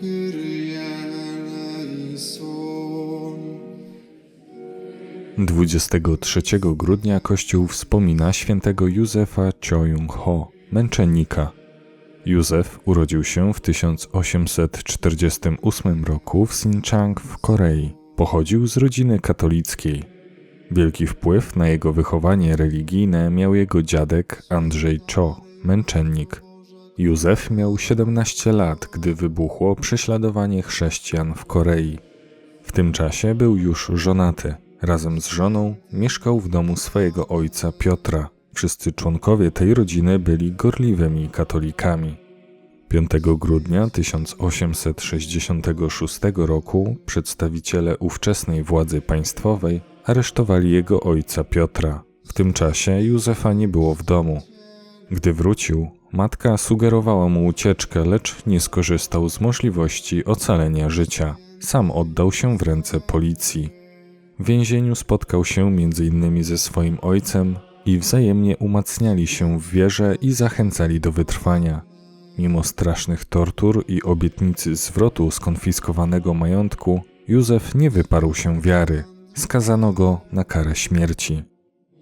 Kyrie eleison. 23 grudnia Kościół wspomina świętego Józefa Choyung-ho, męczennika. Józef urodził się w 1848 roku w Sinchang w Korei. Pochodził z rodziny katolickiej. Wielki wpływ na jego wychowanie religijne miał jego dziadek Andrzej Cho, męczennik. Józef miał 17 lat, gdy wybuchło prześladowanie chrześcijan w Korei. W tym czasie był już żonaty. Razem z żoną mieszkał w domu swojego ojca Piotra. Wszyscy członkowie tej rodziny byli gorliwymi katolikami. 5 grudnia 1866 roku przedstawiciele ówczesnej władzy państwowej aresztowali jego ojca Piotra. W tym czasie Józefa nie było w domu. Gdy wrócił, matka sugerowała mu ucieczkę, lecz nie skorzystał z możliwości ocalenia życia. Sam oddał się w ręce policji. W więzieniu spotkał się m.in. ze swoim ojcem i wzajemnie umacniali się w wierze i zachęcali do wytrwania. Mimo strasznych tortur i obietnicy zwrotu skonfiskowanego majątku, Józef nie wyparł się wiary. Skazano go na karę śmierci.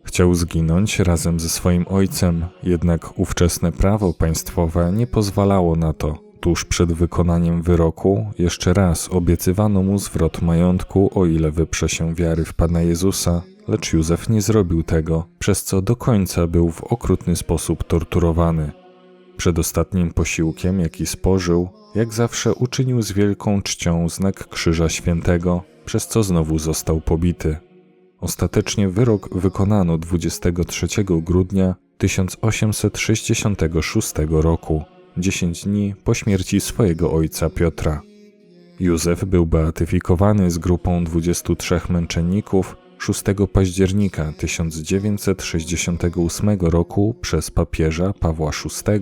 Chciał zginąć razem ze swoim ojcem, jednak ówczesne prawo państwowe nie pozwalało na to. Tuż przed wykonaniem wyroku jeszcze raz obiecywano mu zwrot majątku, o ile wyprze się wiary w Pana Jezusa, lecz Józef nie zrobił tego, przez co do końca był w okrutny sposób torturowany. Przed ostatnim posiłkiem, jaki spożył, jak zawsze uczynił z wielką czcią znak Krzyża Świętego, przez co znowu został pobity. Ostatecznie wyrok wykonano 23 grudnia 1866 roku, 10 dni po śmierci swojego ojca Piotra. Józef był beatyfikowany z grupą 23 męczenników 6 października 1968 roku przez papieża Pawła VI,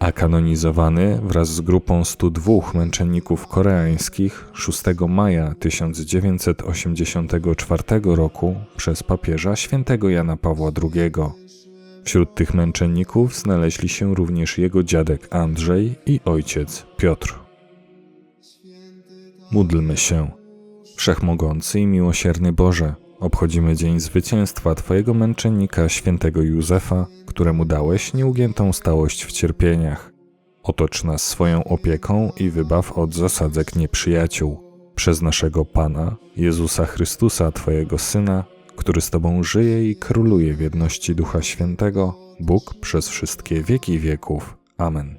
a kanonizowany wraz z grupą 102 męczenników koreańskich 6 maja 1984 roku przez papieża świętego Jana Pawła II. Wśród tych męczenników znaleźli się również jego dziadek Andrzej i ojciec Piotr. Módlmy się. Wszechmogący i miłosierny Boże, obchodzimy dzień zwycięstwa Twojego męczennika, świętego Józefa, któremu dałeś nieugiętą stałość w cierpieniach. Otocz nas swoją opieką i wybaw od zasadzek nieprzyjaciół. Przez naszego Pana, Jezusa Chrystusa, Twojego Syna, który z Tobą żyje i króluje w jedności Ducha Świętego, Bóg przez wszystkie wieki wieków. Amen.